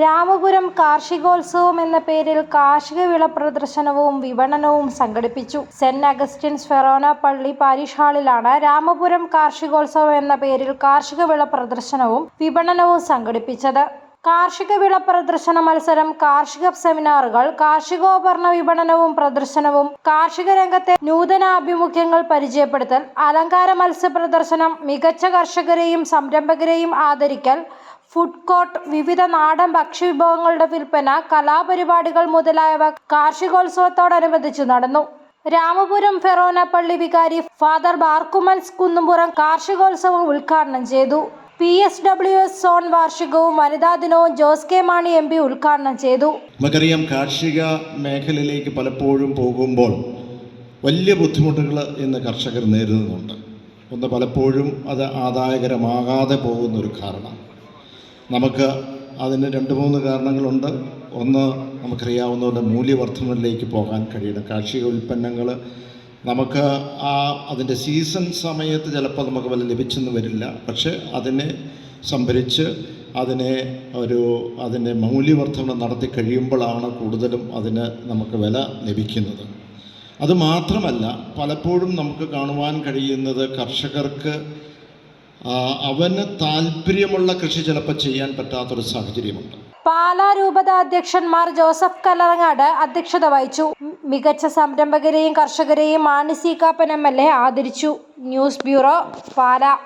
രാമപുരം കാർഷികോത്സവം എന്ന പേരിൽ കാർഷിക വിള പ്രദർശനവും വിപണനവും സംഘടിപ്പിച്ചു. സെന്റ് അഗസ്റ്റിൻസ് ഫെറോന പള്ളി പാരിഷ് ഹാളിലാണ് രാമപുരം കാർഷികോത്സവം എന്ന പേരിൽ കാർഷിക വിള പ്രദർശനവും വിപണനവും സംഘടിപ്പിച്ചത്. കാർഷിക വിള പ്രദർശന മത്സരം കാർഷിക സെമിനാറുകൾ കാർഷികോപകരണ വിപണനവും പ്രദർശനവും കാർഷിക രംഗത്തെ നൂതനാഭിമുഖ്യങ്ങൾ പരിചയപ്പെടുത്തൽ അലങ്കാര മത്സ്യ പ്രദർശനം മികച്ച കർഷകരെയും സംരംഭകരെയും ആദരിക്കൽ ഫുഡ് കോർട്ട് വിവിധ നാടൻ ഭക്ഷ്യവിഭവങ്ങളുടെ വിൽപ്പന കലാപരിപാടികൾ മുതലായവ കാർഷികോത്സവത്തോടനുബന്ധിച്ച് നടന്നു. രാമപുരം ഫെറോന പള്ളി വികാരി ഫാദർ ബാർക്കുമൻസ് കുന്നുംപുറം കാർഷികോത്സവം ഉദ്ഘാടനം ചെയ്തു. P S W S zone വാർഷികവും വനിതാ ദിനവും Jose K Mani M P ഉദ്ഘാടനം ചെയ്തു. നമുക്കറിയാം കാർഷിക മേഖലയിലേക്ക് പലപ്പോഴും പോകുമ്പോൾ വലിയ ബുദ്ധിമുട്ടുകൾ ഇന്ന് കർഷകർ നേരിടുന്നുണ്ട്. ഒന്ന് പലപ്പോഴും അത് ആദായകരമാകാതെ പോകുന്ന ഒരു കാരണം. നമുക്ക് അതിന് രണ്ട് മൂന്ന് കാരണങ്ങളുണ്ട്. ഒന്ന് നമുക്കറിയാവുന്നതുകൊണ്ട് മൂല്യവർദ്ധനയിലേക്ക് പോകാൻ കഴിയണം. കാർഷിക ഉൽപ്പന്നങ്ങൾ നമുക്ക് ആ അതിന്റെ സീസൺ സമയത്ത് ചിലപ്പോൾ നമുക്ക് വല്ല ലഭിച്ചെന്ന് വരില്ല. പക്ഷേ അതിനെ സംഭരിച്ച് അതിനെ ഒരു അതിന്റെ മൂല്യവർദ്ധനം നടത്തി കഴിയുമ്പോഴാണ് കൂടുതലും അതിന് നമുക്ക് വില ലഭിക്കുന്നത്. അതുമാത്രമല്ല പലപ്പോഴും നമുക്ക് കാണുവാൻ കഴിയുന്നത് കർഷകർക്ക് അവന് താല്പര്യമുള്ള കൃഷി ചിലപ്പോൾ ചെയ്യാൻ പറ്റാത്തൊരു സാഹചര്യമുണ്ട്. പാലാ രൂപത അധ്യക്ഷന്മാർ ജോസഫ് കല്ലറങ്ങാട് അധ്യക്ഷത വഹിച്ചു. മികച്ച സംരംഭകരെയും കർഷകരെയും Mani C Kappan M L A ആദരിച്ചു. News bureau Pala.